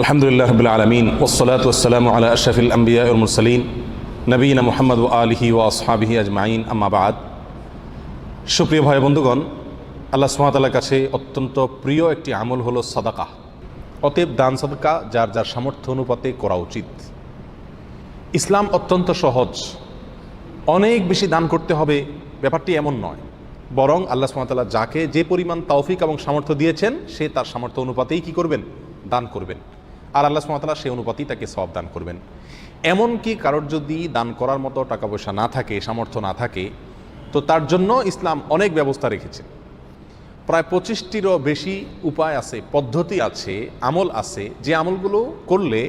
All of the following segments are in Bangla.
আলহামদুলিল্লাহ রবিল আলমিন ওসলাত ওসালাম আলা আশরফিল আম্বিয়া মুরসলিন নবীন মোহাম্মদ ও আলহি ও আসহাবিহি আজমাইন আম্মাবাদ সুপ্রিয় ভাই বন্ধুগণ, আল্লাহ সুমাতালার কাছে অত্যন্ত প্রিয় একটি আমল হলো সাদাকা, অতএব দান সাদাকা যার যার সামর্থ্য অনুপাতে করা উচিত। ইসলাম অত্যন্ত সহজ, অনেক বেশি দান করতে হবে, ব্যাপারটি এমন নয়। বরং আল্লাহ সুমাতাল্লাহ যাকে যে পরিমাণ তৌফিক এবং সামর্থ্য দিয়েছেন, সে তার সামর্থ্য অনুপাতেই কি করবেন? দান করবেন। আর আল্লাহ সুমাতাল্লাহ সেই অনুপাতেই তাকে সব দান করবেন। এমনকি কারোর যদি দান করার মতো টাকা পয়সা না থাকে, সামর্থ্য না থাকে, তো তার জন্য ইসলাম অনেক ব্যবস্থা রেখেছে। প্রায় পঁচিশটিরও বেশি উপায় আছে, পদ্ধতি আছে, আমল আছে, যে আমলগুলো করলে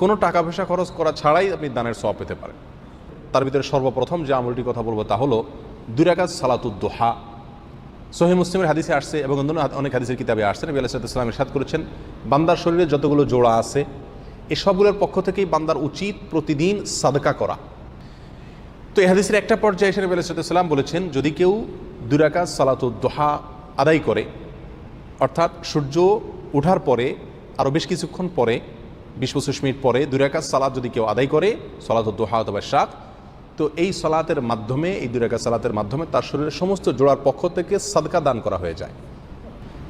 কোনো টাকা পয়সা খরচ করা ছাড়াই আপনি দানের সব পেতে পারেন। তার ভিতরে সর্বপ্রথম যে আমলটির কথা বলব তা হলো দুরাকাজ সালাতুদ্দোহা সোহে মুসলিমের হাদিসে আসছে এবং অন্য অনেক হাদিসের কিতাবে আসছে। নবী আলাইসালাম ইরশাদ করেছেন, বান্দার শরীরে যতগুলো জোড়া আছে এসবগুলোর পক্ষ থেকেই বান্দার উচিত প্রতিদিন সাদকা করা। তো এই হাদিসের একটা পর্যায়ে এসে নবী আলাইসালাম বলেছেন, যদি কেউ দুরাকা সালাত সালাতুদ্দোহা আদায় করে, অর্থাৎ সূর্য ওঠার পরে আরও বেশ কিছুক্ষণ পরে, বিশ পঁচিশ মিনিট পরে দুরাকাজ সালাদ যদি কেউ আদায় করে সালাতুদ্দোহা অথবা শাক তো এই সালাতের মাধ্যমে, এই দুরাকা সালাতের মাধ্যমে তার শরীরের সমস্ত জোড়ার পক্ষ থেকে সাদকা দান করা হয়ে যায়।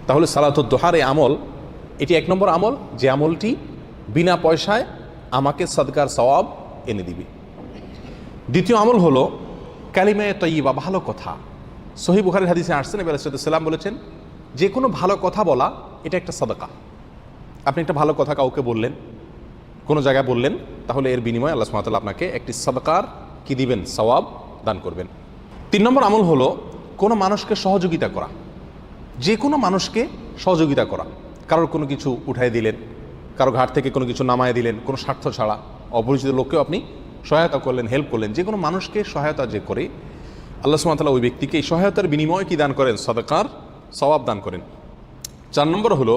তাহলে সালাতুদ্দোহার এই আমল, এটি এক নম্বর আমল, যে আমলটি বিনা পয়সায় আমাকে সাদকার সওয়াব এনে দিবে। দ্বিতীয় আমল হলো কালিমায় তৈবা ভালো কথা। সহি বুখারের হাদিসে আসছেন এবার সাল্লাম বলেছেন, যে কোনো ভালো কথা বলা, এটা একটা সাদাকা। আপনি একটা ভালো কথা কাউকে বললেন, কোনো জায়গায় বললেন, তাহলে এর বিনিময়ে আল্লাহ সুমাতাল আপনাকে একটি সাদাকার কি দিবেন? সওয়াব দান করবেন। তিন নম্বর আমল হলো কোনো মানুষকে সহযোগিতা করা। যে কোনো মানুষকে সহযোগিতা করা। কারোর কোনো কিছু উঠাই দিলেন, কারও ঘাট থেকে কোনো কিছু নামায় দিলেন, কোনো স্বার্থ ছাড়া অপরিচিত লোককেও আপনি সহায়তা করলেন হেল্প করলেন, যে কোনো মানুষকে সহায়তা যে করে, আল্লাহ সুমাতালা ওই ব্যক্তিকে এই সহায়তার বিনিময়ে কি দান করেন? সদকার সবাব দান করেন। চার নম্বর হলো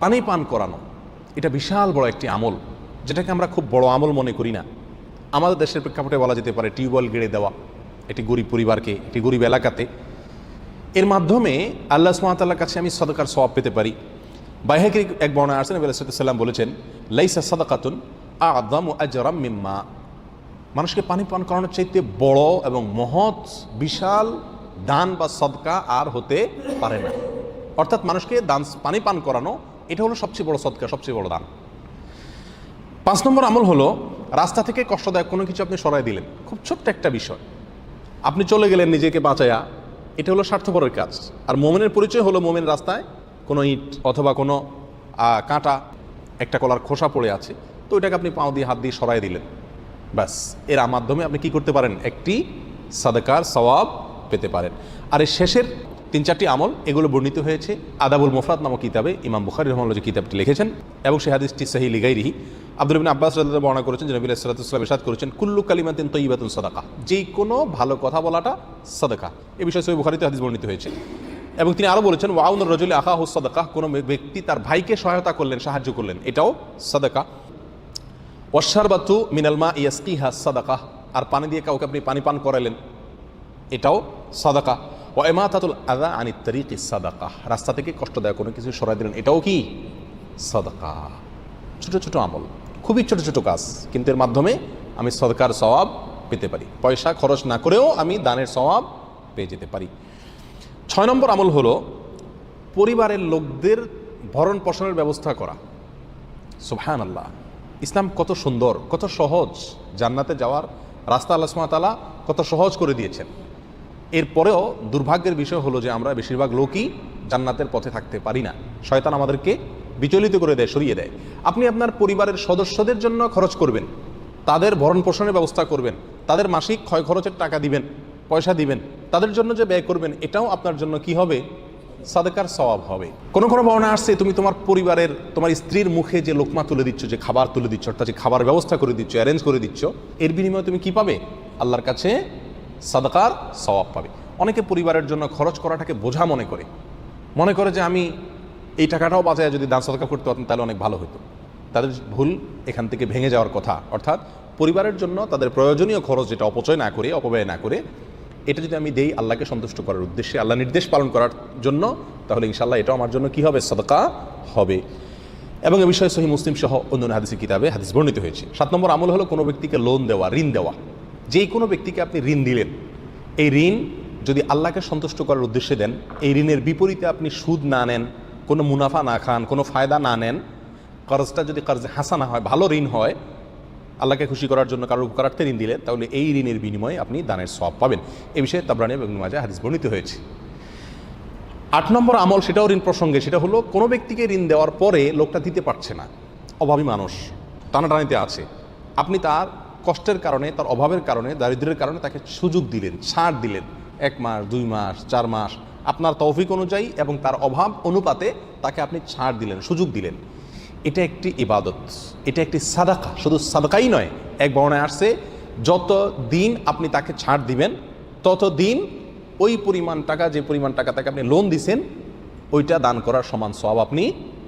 পানি পান করানো। এটা বিশাল বড় একটি আমল, যেটাকে আমরা খুব বড় আমল মনে করি না। আমাদের দেশের প্রেক্ষাপটে বলা যেতে পারে টিউবওয়েল গেড়ে দেওয়া একটি গরিব পরিবারকে, একটি গরিব এলাকাতে। এর মাধ্যমে আল্লাহ সুমাতাল্লার কাছে আমি সদকার সবাব পেতে পারি। বাইহাকির এক বর্ণা আসেন সাল্লাম বলেছেন, লাইসা সদকাতুন আদাম আজরাম মিম্মা। মানুষকে পানি পান করানোর চাইতে বড় এবং মহৎ, বিশাল দান বা সদকা আর হতে পারে না। অর্থাৎ মানুষকে দান, পানি পান করানো, এটা হলো সবচেয়ে বড় সদকা, সবচেয়ে বড় দান। পাঁচ নম্বর আমল হলো রাস্তা থেকে কষ্টদায়ক কোনো কিছু আপনি সরাই দিলেন। খুব ছোট্ট একটা বিষয়। আপনি চলে গেলেন নিজেকে বাঁচায়া। এটা হলো স্বার্থপরের কাজ। আর মোমেনের পরিচয় হলো মোমেন রাস্তায় কোনো ইট অথবা কোনো কাঁটা, একটা কলার খোসা পড়ে আছে। তো ওইটাকে আপনি পাও দিয়ে হাত দিয়ে সরাই দিলেন। ব্যাস, এর মাধ্যমে আপনি কি করতে পারেন? একটি সাদাকার সওয়াব পেতে পারেন। আর এর শেষের তিন চারটি আমল, এগুলো বর্ণিত হয়েছে। আদাবুল মুফরাত নামক কিতাবে ইমাম বুখারি রহমান যে কিতাবটি লিখেছেন এবং সে হাদিসটি সাহি লিগাইরিহি। আব্দুল বিন আব্বাস রাল্লাহ বর্ণনা করেছেন, যে নবী সালাতাম ইসাদ করেছেন, কুল্লু কালিমাতিন তৈবাতুন সাদাকা। যে কোনো ভালো কথা বলাটা সাদাকা। এ বিষয়ে সহি বুখারিতে হাদিস বর্ণিত হয়েছে। এবং তিনি আরও বলেছেন ওয়াউন রজুল আহা হু সাদাকা। কোনো ব্যক্তি তার ভাইকে সহায়তা করলেন, সাহায্য করলেন, এটাও সাদাকা। ওয়াশারবাতু মিনালমা ইয়াসকিহা সাদাকা। আর পানি দিয়ে কাউকে আপনি পানি পান করালেন, এটাও সাদাকা। ও এমাতাতুল আদা আনি তরিক সাদাকা। রাস্তা থেকে কষ্টদায়ক কোনো কিছু সরাই দিলেন, এটাও কি? সাদাকা। ছোট ছোট আমল, খুবই ছোট ছোট কাজ, কিন্তু এর মাধ্যমে আমি সদকার সওয়াব পেতে পারি। পয়সা খরচ না করেও আমি দানের সওয়াব পেয়ে যেতে পারি। ছয় নম্বর আমল হলো পরিবারের লোকদের ভরণ পোষণের ব্যবস্থা করা। সুবহান আল্লাহ ইসলাম কত সুন্দর, কত সহজ। জান্নাতে যাওয়ার রাস্তা আল্লাহ কত সহজ করে দিয়েছেন। এরপরেও দুর্ভাগ্যের বিষয় হলো যে আমরা বেশিরভাগ লোকই জান্নাতের পথে থাকতে পারি না। শয়তান আমাদেরকে বিচলিত করে দেয়, সরিয়ে দেয়। আপনি আপনার পরিবারের সদস্যদের জন্য খরচ করবেন, তাদের ভরণ পোষণের ব্যবস্থা করবেন, তাদের মাসিক ক্ষয় খরচের টাকা দিবেন, পয়সা দিবেন, তাদের জন্য যে ব্যয় করবেন, এটাও আপনার জন্য কি হবে? সাদেকার স্বভাব হবে। কোনো কোনো বর্ণা আসছে, তুমি তোমার পরিবারের, তোমার স্ত্রীর মুখে যে লোকমা তুলে দিচ্ছ, যে খাবার তুলে দিচ্ছ, অর্থাৎ যে খাবার ব্যবস্থা করে দিচ্ছ অ্যারেঞ্জ করে দিচ্ছ, এর বিনিময়ে তুমি কি পাবে? আল্লাহর কাছে সাদাকার সওয়াব পাবে। অনেকে পরিবারের জন্য খরচ করাটাকে বোঝা মনে করে। মনে করে যে আমি এই টাকাটাও বাঁচায় যদি দান সদকা করতে পারতাম তাহলে অনেক ভালো হতো। তাদের ভুল এখান থেকে ভেঙে যাওয়ার কথা। অর্থাৎ পরিবারের জন্য তাদের প্রয়োজনীয় খরচ যেটা অপচয় না করে, অপব্যয় না করে, এটা যদি আমি দেই আল্লাহকে সন্তুষ্ট করার উদ্দেশ্যে, আল্লাহ নির্দেশ পালন করার জন্য, তাহলে ইনশাল্লাহ এটাও আমার জন্য কি হবে? সদকা হবে। এবং এ বিষয়ে সহি মুসলিম সহ অন্যান্য হাদিসের কিতাবে হাদিস বর্ণিত হয়েছে। সাত নম্বর আমল হলো কোনো ব্যক্তিকে লোন দেওয়া, ঋণ দেওয়া। যেই কোনো ব্যক্তিকে আপনি ঋণ দিলেন, এই ঋণ যদি আল্লাহকে সন্তুষ্ট করার উদ্দেশ্যে দেন, এই ঋণের বিপরীতে আপনি সুদ না নেন, কোনো মুনাফা না খান, কোনো ফায়দা না নেন, কর্জটা যদি কর্জে হাসানা হয়, ভালো ঋণ হয়, আল্লাহকে খুশি করার জন্য কারোর উপকারার্থে ঋণ দিলেন, তাহলে এই ঋণের বিনিময়ে আপনি দানের সব পাবেন। এ বিষয়ে তাবরানি এবং মাজা হাদিস বর্ণিত হয়েছে। আট নম্বর আমল সেটাও ঋণ প্রসঙ্গে, সেটা হলো কোনো ব্যক্তিকে ঋণ দেওয়ার পরে লোকটা দিতে পারছে না। অভাবী মানুষ, টানাটানিতে আছে। আপনি তার কষ্টের কারণে, তার অভাবের কারণে দারিদ্র্যের কারণে তাকে সুযোগ দিলেন, ছাড় দিলেন। এক মাস, দুই মাস, চার মাস, আপনার তৌফিক অনুযায়ী এবং তার অভাব অনুপাতে তাকে আপনি ছাড় দিলেন, সুযোগ দিলেন। এটা একটি ইবাদত, এটা একটি সাদাকা, শুধু সাদাকাই নয়, এক বর্ণায় আসছে, যত দিন আপনি তাকে ছাড় দিবেন, তত দিন ওই পরিমাণ টাকা, যে পরিমাণ টাকা তাকে আপনি লোন দিছেন, ওইটা দান করার সমান সব আপনি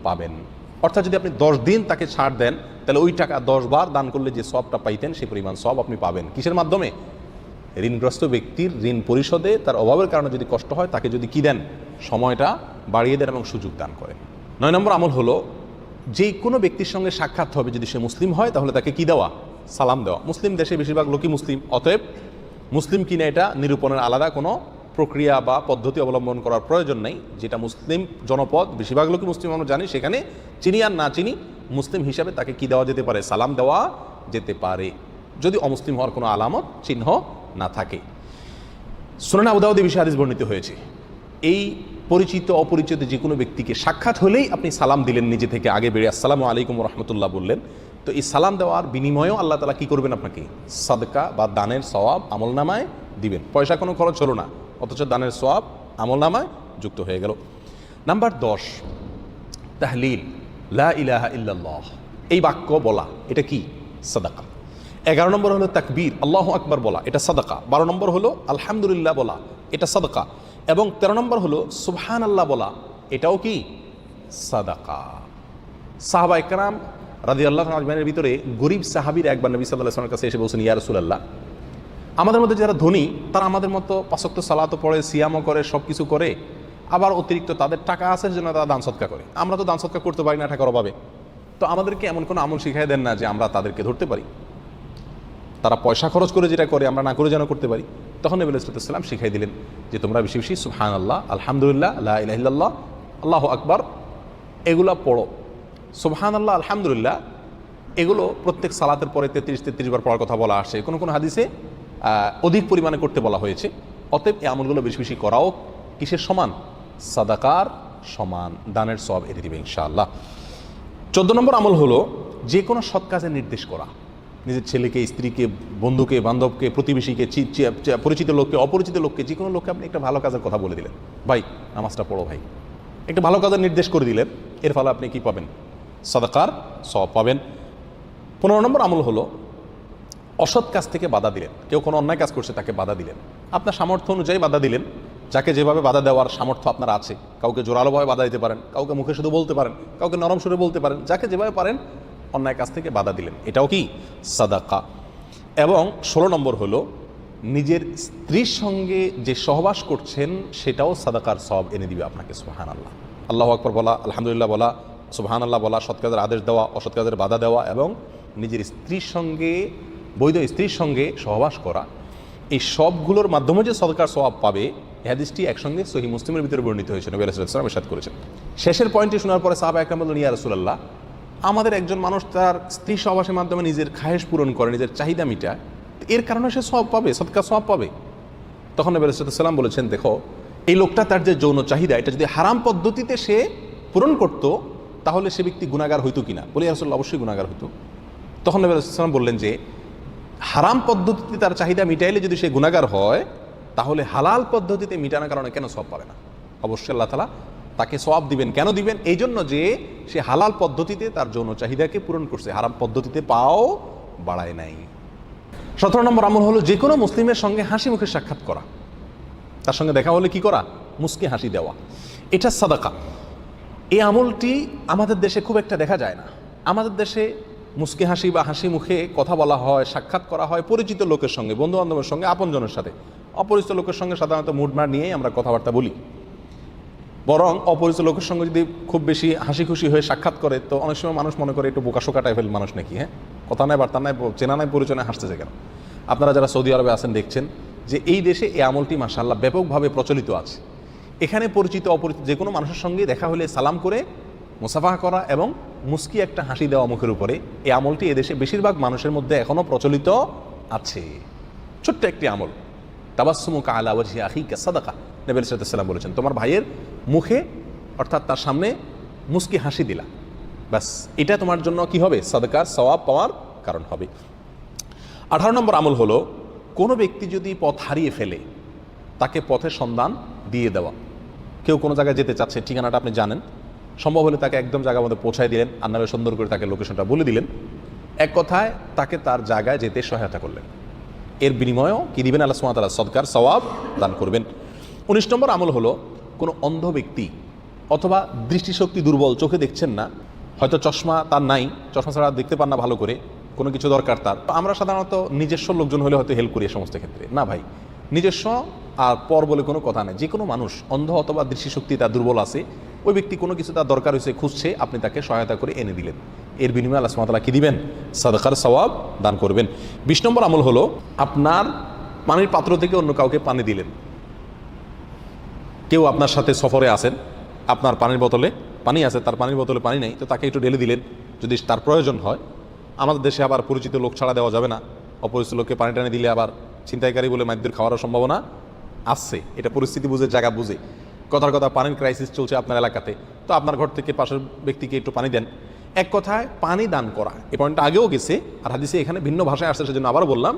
পাবেন। অর্থাৎ যদি আপনি দশ দিন তাকে ছাড় দেন তাহলে ওই টাকা দশ বার দান করলে যে সবটা পাইতেন, সেই পরিমাণ সব আপনি পাবেন। কিসের মাধ্যমে? ঋণগ্রস্ত ব্যক্তির ঋণ পরিশোধে তার অভাবের কারণে যদি কষ্ট হয়, তাকে যদি কি দেন? সময়টা বাড়িয়ে দেন এবং সুযোগ দান করেন। নয় নম্বর আমল হলো, যে কোনো ব্যক্তির সঙ্গে সাক্ষাৎ হবে যদি সে মুসলিম হয়, তাহলে তাকে কি দেওয়া? সালাম দেওয়া। মুসলিম দেশে বেশিরভাগ লোকই মুসলিম। অতএব, মুসলিম কিনা এটা নিরূপণের আলাদা কোনো প্রক্রিয়া বা পদ্ধতি অবলম্বন করার প্রয়োজন নেই। যেটা মুসলিম জনপদ, বেশিরভাগ লোকই মুসলিম, আমরা জানি সেখানে চিনি আর না চিনি, মুসলিম হিসাবে তাকে কি দেওয়া যেতে পারে? সালাম দেওয়া যেতে পারে। যদি অমুসলিম হওয়ার কোনো আলামত, চিহ্ন না থাকে। সুনান আবুদাউদ্দি বিষয়ে হাদিস বর্ণিত হয়েছে। এই পরিচিত, অপরিচিত যে কোনো ব্যক্তিকে সাক্ষাৎ হলেই আপনি সালাম দিলেন নিজে থেকে আগে বেড়ে। আসসালামু আলাইকুম রহমতুল্লাহ বললেন, তো এই সালাম দেওয়ার বিনিময়েও আল্লাহ তালা কী করবেন আপনাকে? সাদকা বা দানের সওয়াব আমল নামায় দিবেন। পয়সা কোনো খরচ হলো না। অথচ দানের সওয়াব আমল নামায় যুক্ত হয়ে গেল। নাম্বার দশ, তাহলিল, লা ইলাহা ইল্লাল্লাহ। এই বাক্য বলা, এটা কি? সাদাকা। এগারো নম্বর হলো তাকবীর, আল্লাহ আকবার বলা, এটা সাদাকা। বারো নম্বর হলো আলহামদুলিল্লাহ বলা, এটা সাদাকা। এবং তেরো নম্বর হলো সুবহান আল্লাহ বলা, এটাও কি? সাদাকা। সাহাবা একরাম রাজি আল্লাহ আজমানের ভিতরে গরিব সাহাবির একবার নবী সাল্লাহ আসলামের কাছে এসে বলছেন, ইয়া রসুলাল্লাহ আমাদের মধ্যে যারা ধনী, তারা আমাদের মতো পাশক্ত সালাতো পড়ে, সিয়ামও করে সব কিছু করে, আবার অতিরিক্ত তাদের টাকা আছে জন্য তারা দান সৎকা করে। আমরা তো দান সৎকা করতে পারি না টাকার অভাবে। তো আমাদেরকে এমন কোনো আমল শিখাই দেন না যে আমরা তাদেরকে ধরতে পারি। তারা পয়সা খরচ করে যেটা করে, আমরা না করে যেন করতে পারি। তখন নবী ইসলাম শিখাই দিলেন যে তোমরা বেশি বেশি সুহান আল্লাহ আলহামদুলিল্লাহ আল্লাহ ইলাহিল্লাহ আল্লাহ আকবর, এগুলা পড়ো। সুবহান আল্লাহ আলহামদুলিল্লাহ, এগুলো প্রত্যেক সালাতের পরে তেত্রিশ তেত্রিশ বার পড়ার কথা বলা আসে। কোনো কোনো হাদিসে অধিক পরিমাণে করতে বলা হয়েছে। অতএব এই আমলগুলো বেশি বেশি করাও কিসের সমান? সাদাকার সমান, দানের সব এনে দিবে ইনশাআল্লাহ। চোদ্দ নম্বর আমল হলো যে কোনো সৎ কাজের নির্দেশ করা। নিজের ছেলেকে, স্ত্রীকে, বন্ধুকে, বান্ধবকে, প্রতিবেশীকে পরিচিত লোককে, অপরিচিত লোককে, যে কোনো লোককে আপনি একটা ভালো কাজের কথা বলে দিলেন। ভাই, নামাজটা পড়ো ভাই। একটা ভালো কাজের নির্দেশ করে দিলেন, এর ফলে আপনি কি পাবেন? সাদাকার সব পাবেন। পনেরো নম্বর আমল হলো অসৎ কাজ থেকে বাধা দিলেন। কেউ কোনো অন্যায় কাজ করছে, তাকে বাধা দিলেন। আপনার সামর্থ্য অনুযায়ী বাধা দিলেন। যাকে যেভাবে বাধা দেওয়ার সামর্থ্য আপনার আছে, কাউকে জোরালোভাবে বাধা দিতে পারেন, কাউকে মুখে শুধু বলতে পারেন, কাউকে নরম সুরে বলতে পারেন, যাকে যেভাবে পারেন অন্যায় কাজ থেকে বাধা দিলেন। এটাও কি? সাদাকা। এবং ষোলো নম্বর হলো, নিজের স্ত্রীর সঙ্গে যে সহবাস করছেন, সেটাও সাদাকার সব এনে দিবে আপনাকে সুহান আল্লাহ আল্লাহ আকবর বলা, আলহামদুলিল্লাহ বলা সুবহান আল্লাহ বলা, সৎ কাজের আদেশ দেওয়া, অসৎ কাজের বাধা দেওয়া এবং নিজের স্ত্রীর সঙ্গে বৈধ স্ত্রীর সঙ্গে সহবাস করা, এই সবগুলোর মাধ্যমে যে সদকার স্বভাব পাবে, এই হাদিসটি একসঙ্গে সহি মুসলিমের ভিতরে বর্ণিত হয়েছে। নবী আলাইসালাম এরশাদ করেছেন। শেষের পয়েন্টটি শোনার পরে সাহাবা একরাম বললেন রসুল্লাহ আমাদের একজন মানুষ তার স্ত্রী সহবাসের মাধ্যমে নিজের খায়েশ পূরণ করে, নিজের চাহিদা মিটায় এর কারণে সে সব পাবে সৎকার সব পাবে। তখন নবী আলাইসাল্লাম বলেছেন, দেখো, এই লোকটা তার যে যৌন চাহিদা, এটা যদি হারাম পদ্ধতিতে সে পূরণ করত, তাহলে সে ব্যক্তি গুণাগার হইতো কিনা? বলে আসলে অবশ্যই গুণাগার হইতো। তখন নবী আলাইসাল্লাম বললেন যে হারাম পদ্ধতিতে তার চাহিদা মিটাইলে যদি সে গুণাগার হয়, তাহলে হালাল পদ্ধতিতে মিটানোর কারণে কেন সব পাবে না? অবশ্যই আল্লাহ তালা তাকে সব দিবেন। কেন দিবেন? এই জন্য যে সে হালাল পদ্ধতিতে তার যৌন চাহিদাকে পূরণ করছে। হারাম পদ্ধতিতে পাও বাড়ায় নাই। সতেরো নম্বর আমল হলো যে কোনো মুসলিমের সঙ্গে হাসি মুখে সাক্ষাৎ করা। তার সঙ্গে দেখা হলে কি করা? মুসকে হাসি দেওয়া। এটা সাদাকা। এই আমলটি আমাদের দেশে খুব একটা দেখা যায় না। আমাদের দেশে মুসকে হাসি বা হাসি মুখে কথা বলা হয়, সাক্ষাৎ করা হয় পরিচিত লোকের সঙ্গে বন্ধু বান্ধবের সঙ্গে, আপনজনের সাথে। অপরিচিত লোকের সঙ্গে সাধারণত মুডমার নিয়েই আমরা কথাবার্তা বলি। বরং অপরিচিত লোকের সঙ্গে যদি খুব বেশি হাসি খুশি হয়ে সাক্ষাৎ করে, তো অনেক সময় মানুষ মনে করে একটু বোকাশোকা টাইপের মানুষ নাকি হ্যাঁ? কথা নাই, বার্তা নাই, চেনা নাই, পরিচয় নাই, হাসতেছে কেন? আপনারা যারা সৌদি আরবে আছেন, দেখছেন যে এই দেশে এই আমলটি মাসাল্লাহ ব্যাপকভাবে প্রচলিত আছে। এখানে পরিচিত, অপরিচিত যে কোনো মানুষের সঙ্গে দেখা হলে সালাম করে মুসাফা করা এবং মুস্কি একটা হাসি দেওয়া মুখের উপরে, এই আমলটি এদেশে বেশিরভাগ মানুষের মধ্যে এখনও প্রচলিত আছে। ছোট্ট একটি আমল। তাবাসমুকা আলা ওয়াজহি আখিকা, সাদাকা। নবী সাল্লাম বলেছেন, তোমার ভাইয়ের মুখে, অর্থাৎ তার সামনে মুস্কি হাসি দিলা। ব্যাস, এটা তোমার জন্য কি হবে? সাদাকার সওয়াব পাওয়ার কারণ হবে। আঠারো নম্বর আমল হলো, কোনো ব্যক্তি যদি পথ হারিয়ে ফেলে, তাকে পথের সন্ধান দিয়ে দেওয়া। কেউ কোনো জায়গায় যেতে চাচ্ছে, ঠিকানাটা আপনি জানেন? সম্ভব হলে তাকে একদম জায়গার মধ্যে পৌঁছায় দিলেন আন্নারে সুন্দর করে তাকে লোকেশনটা বলে দিলেন। এক কথায় তাকে তার জায়গায় যেতে সহায়তা করলেন। এর বিনিময়েও কি দিবেন? আল্লাহ সুমাতালা সদকার, সওয়াব দান করবেন। উনিশ নম্বর আমল হলো কোনো অন্ধ ব্যক্তি অথবা দৃষ্টিশক্তি দুর্বল চোখে দেখছেন না, হয়তো চশমা তার নাই, চশমা ছাড়া দেখতে পান না ভালো করে, কোনো কিছু দরকার তার। আমরা সাধারণত নিজস্ব লোকজন হলে হয়তো হেল্প করি এ সমস্ত ক্ষেত্রে। না ভাই, নিজস্ব আর পর বলে কোনো কথা নেই। যে কোনো মানুষ অন্ধ অথবা দৃষ্টিশক্তি তার দুর্বল আছে ওই ব্যক্তি কোনো কিছু তার দরকার হয়েছে, খুঁজছে, আপনি তাকে সহায়তা করে এনে দিলেন। এর বিনিময়ে আল্লাহ সুমাতালা কী দিবেন? সাদাকার সওয়াব দান করবেন। বিশ নম্বর আমল হলো, আপনার পানির পাত্র থেকে অন্য কাউকে পানি দিলেন। কেউ আপনার সাথে সফরে আসেন আপনার পানির বোতলে পানি আছে, তার পানির বোতলে পানি নেই, তো তাকে একটু ঢেলে দিলেন। যদি তার প্রয়োজন হয়, আমাদের দেশে আবার পরিচিত লোক ছাড়া দেওয়া যাবে না। অপরিচিত লোককে পানি টানি দিলে আবার ছিনতাইকারী বলে মাইদের খাওয়ারও সম্ভাবনা আসছে এটা পরিস্থিতি বুঝে, জায়গা বুঝে। কথার কথা পানির ক্রাইসিস চলছে আপনার এলাকাতে। তো আপনার ঘর থেকে পাশের ব্যক্তিকে একটু পানি দেন। এক কথায় পানি দান করা এই পয়েন্টটা আগেও গেছে, আর হাদিসে এখানে ভিন্ন ভাষায় আসছে, সেজন্য আবারও বললাম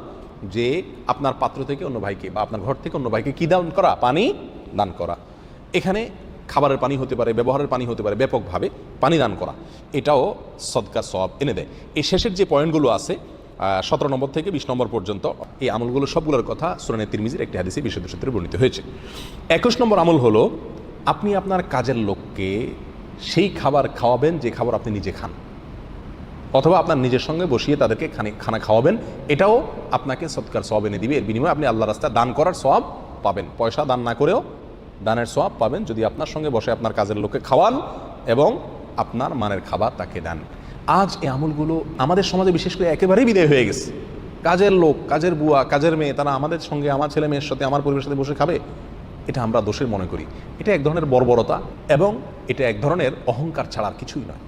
যে আপনার পাত্র থেকে অন্য ভাইকে বা আপনার ঘর থেকে অন্য ভাইকে কী দান করা? পানি দান করা। এখানে খাবারের পানি হতে পারে, ব্যবহারের পানি হতে পারে, ব্যাপকভাবে পানি দান করা। এটাও সদকার সব এনে দেয়। এই শেষের যে পয়েন্টগুলো আছে সতেরো নম্বর থেকে বিশ নম্বর পর্যন্ত এই আমলগুলো সবগুলোর কথা সুরানের তিরমিজির একটি হাদিসে বিশুদ্ধ সূত্রে বর্ণিত হয়েছে। একুশ নম্বর আমল হলো, আপনি আপনার কাজের লোককে সেই খাবার খাওয়াবেন যে খাবার আপনি নিজে খান। অথবা আপনার নিজের সঙ্গে বসিয়ে তাদেরকে খানি, খানা খাওয়াবেন, এটাও আপনাকে সৎকার সব এনে দিবে। এর বিনিময়ে আপনি আল্লাহ রাস্তায় দান করার সব পাবেন। পয়সা দান না করেও দানের সব পাবেন যদি আপনার সঙ্গে বসে আপনার কাজের লোককে খাওয়ান এবং আপনার মানের খাবার তাকে দেন। আজ এই আমলগুলো আমাদের সমাজে বিশেষ করে একেবারেই বিদায় হয়ে গেছে। কাজের লোক, কাজের বুয়া, কাজের মেয়ে, তারা আমাদের সঙ্গে, আমার ছেলে মেয়ের সাথে, আমার পরিবারের সাথে বসে খাবে, এটা আমরা দোষের মনে করি। এটা এক ধরনের বর্বরতা এবং এটা এক ধরনের অহংকার ছাড়া কিছুই নয়।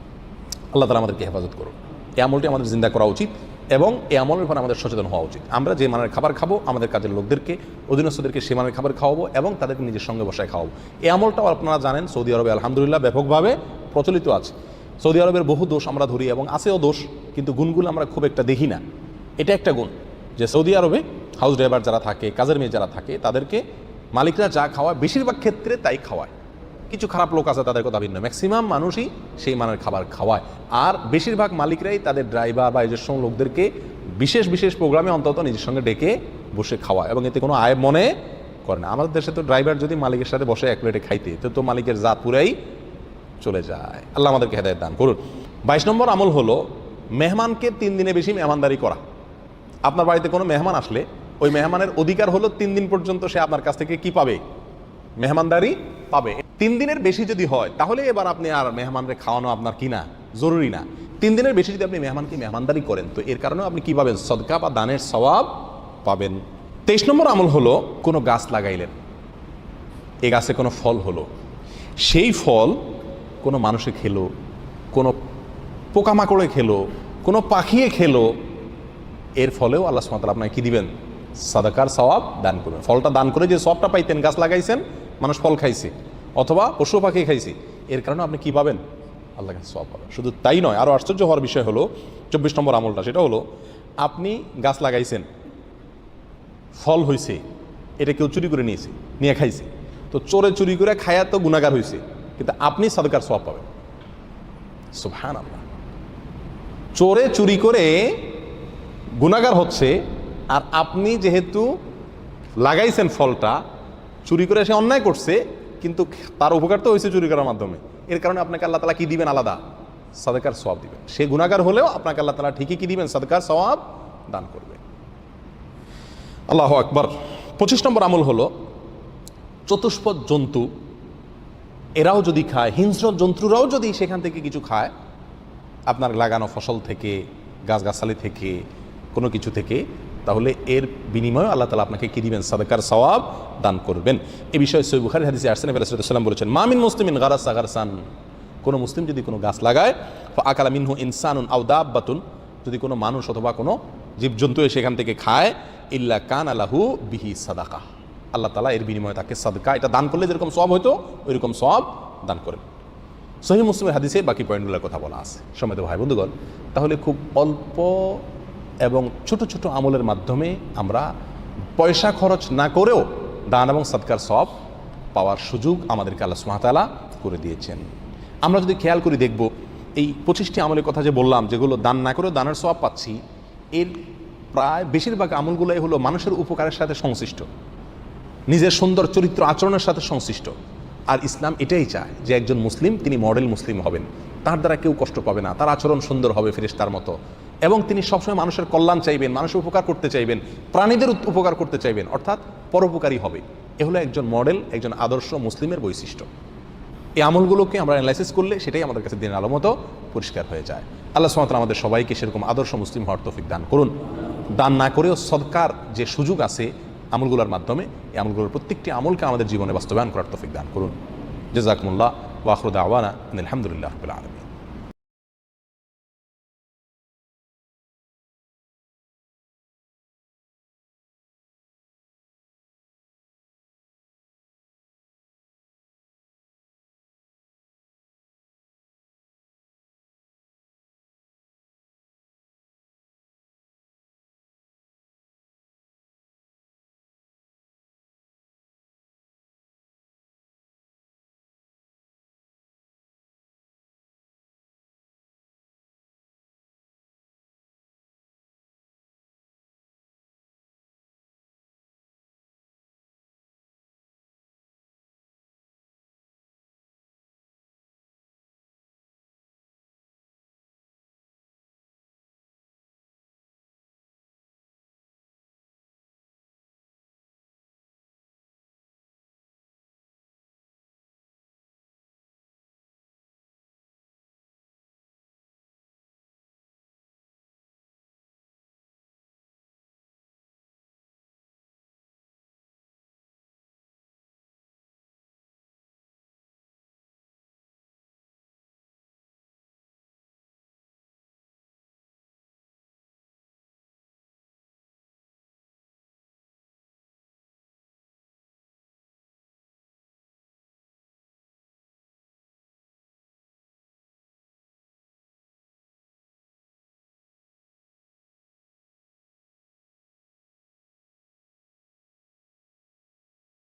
আল্লাহ তালা আমাদেরকে হেফাজত করুন এই আমলটি আমাদের জিন্দা করা উচিত এবং এই আমলের উপর আমাদের সচেতন হওয়া উচিত। আমরা যে মানের খাবার খাব, আমাদের কাজের লোকদেরকে, অধীনস্থদেরকে সে মানের খাবার খাওয়াবো এবং তাদেরকে নিজের সঙ্গে বসায় খাওয়াবো। এই আমলটাও আপনারা জানেন, সৌদি আরবে আলহামদুলিল্লাহ ব্যাপকভাবে প্রচলিত আছে। সৌদি আরবের বহু দোষ আমরা ধরি এবং আছেও দোষ, কিন্তু গুণগুলো আমরা খুব একটা দেখি না। এটা একটা গুণ যে সৌদি আরবে হাউস ড্রাইভার যারা থাকে, কাজের মেয়ে যারা থাকে, তাদেরকে মালিকরা যা খাওয়ায়, বেশিরভাগ ক্ষেত্রে তাই খাওয়ায়। কিছু খারাপ লোক আছে তাদের কথা ভিন্ন। ম্যাক্সিমাম মানুষই সেই মানের খাবার খাওয়ায়। আর বেশিরভাগ মালিকরাই তাদের ড্রাইভার বা নিজস্ব লোকদেরকে বিশেষ বিশেষ প্রোগ্রামে অন্তত নিজের সঙ্গে ডেকে বসে খাওয়ায় এবং এতে কোনো আয় মনে করে না। আমাদের দেশে তো ড্রাইভার যদি মালিকের সাথে বসে এক প্লেটে খাইতে, তো তো মালিকের জাত পুরাই চলে যায়। আল্লাহ আমাদেরকে হেদায়ত দান করুন। বাইশ নম্বর আমল হলো, মেহমানকে তিন দিনে বেশি মেহমানদারি করা। আপনার বাড়িতে কোনো মেহমান আসলে, ওই মেহমানের অধিকার হলো তিন দিন পর্যন্ত সে আপনার কাছ থেকে কি পাবে? মেহমানদারি পাবে। তিন দিনের বেশি যদি হয়, তাহলে এবার আপনি আর মেহমানরে খাওয়ানো আপনার কি না? জরুরি না। তিন দিনের বেশি যদি আপনি মেহমানকে মেহমানদারি করেন, তো এর কারণেও আপনি কি পাবেন? সদকা বা দানের সওয়াব পাবেন। তেইশ নম্বর আমল হলো, কোনো গাছ লাগাইলেন। এ গাছে কোনো ফল হলো। সেই ফল কোনো মানুষে খেলো, কোনো পোকামাকড়ে খেলো, কোনো পাখিয়ে খেলো, এর ফলেও আল্লাহ সুমাতাল আপনাকে কী দিবেন? সাদাকার সওয়াব দান করবেন। ফলটা দান করে যে সবটা পাইতেন, গাছ লাগাইছেন, মানুষ ফল খাইছে, অথবা পশু পাখি খাইছে, এর কারণে আপনি কি পাবেন? আল্লাহ কাছে সব পাবেন। শুধু তাই নয় আরও আশ্চর্য হওয়ার বিষয় হলো, চব্বিশ নম্বর আমলটা সেটা হলো, আপনি গাছ লাগাইছেন, ফল হয়েছে এটা কেউ চুরি করে নিয়েছে, নিয়ে খাইছে, তো চোরে চুরি করে খায়া তো গুণাগার হয়েছে কিন্তু আপনি সাদকার সব পাবেন। সুবহান আল্লাহ চোরে চুরি করে গুণাগার হচ্ছে আর আপনি যেহেতু লাগাইছেন ফলটা, চুরি করে সে অন্যায় করছে, কিন্তু তার উপকার তো হয়েছে চুরি করার মাধ্যমে। এর কারণে আপনাকে আল্লাহ তালা কি দিবেন আলাদা? সাদকার সওয়াব দিবেন। সে গুণাগার হলেও আপনাকে আল্লাহ তালা ঠিকই কি দিবেন? সাদকার সওয়াব দান করবে। আল্লাহ আকবর। পঁচিশ নম্বর আমল হলো চতুষ্পদ জন্তু এরাও যদি খায়, হিংস্র জন্তুরাও যদি সেখান থেকে কিছু খায়, আপনার লাগানো ফসল থেকে, গাছগাছালি থেকে, কোনো কিছু থেকে, তাহলে এর বিনিময়ে আল্লাহ তালা আপনাকে কী দিবেন? সাদাকার সওয়াব দান করবেন। এ বিষয়ে সৈব বুখারি হাদিসে সাল্লাম বলেছেন মামিন মুসলিমিন গারাস সাগারসান কোনো মুসলিম যদি কোনো গাছ লাগায় আকালা মিনহু ইনসানুন আউদাব্বাতুন যদি কোনো মানুষ অথবা কোনো জীবজন্তু সেখান থেকে খায়, ইল্লা কান আলাহু বিহি সাদাকা আল্লাহ তালা এর বিনিময়ে তাকে সাদকা, এটা দান করলে যেরকম সব হতো ওই রকম সব দান করেন। সহি মুসলিমের হাদিসে বাকি পয়েন্টগুলোর কথা বলা আছে। সময় ভাই, বন্ধুগণ, তাহলে খুব অল্প এবং ছোট ছোট আমলের মাধ্যমে আমরা পয়সা খরচ না করেও দান এবং সৎকার সব পাওয়ার সুযোগ আমাদেরকে আল্লাহ সুমাতালা করে দিয়েছেন। আমরা যদি খেয়াল করি দেখব, এই পঁচিশটি আমলের কথা যে বললাম, যেগুলো দান না করেও দানের সব পাচ্ছি, এর প্রায় বেশিরভাগ আমলগুলোই হলো মানুষের উপকারের সাথে সংশ্লিষ্ট। নিজের সুন্দর চরিত্র আচরণের সাথে সংশ্লিষ্ট। আর ইসলাম এটাই চায় যে একজন মুসলিম, তিনি মডেল মুসলিম হবেন। তার দ্বারা কেউ কষ্ট পাবে না, তার আচরণ সুন্দর হবে ফেরেশতার মতো। এবং তিনি সবসময় মানুষের কল্যাণ চাইবেন, মানুষের উপকার করতে চাইবেন, প্রাণীদের উপ- উপকার করতে চাইবেন, অর্থাৎ পরোপকারী হবে। এ হলো একজন মডেল, একজন আদর্শ মুসলিমের বৈশিষ্ট্য। এই আমলগুলোকে আমরা অ্যানালাইসিস করলে সেটাই আমাদের কাছে দিনের আলো মতো পরিষ্কার হয়ে যায়। আল্লাহ সুমাত্রা আমাদের সবাইকে সেরকম আদর্শ মুসলিম হওয়ার তৌফিক দান করুন। দান না করেও সরকার যে সুযোগ আছে আমলগুলোর মাধ্যমে এই আমলগুলোর প্রত্যেকটি আমলকে আমাদের জীবনে বাস্তবায়ন করার তফিক দান করুন। জেজাকমুল্লাহ ওয়াখরুদ আওয়ানা আলহামদুলিল্লাহ রবিল আলমী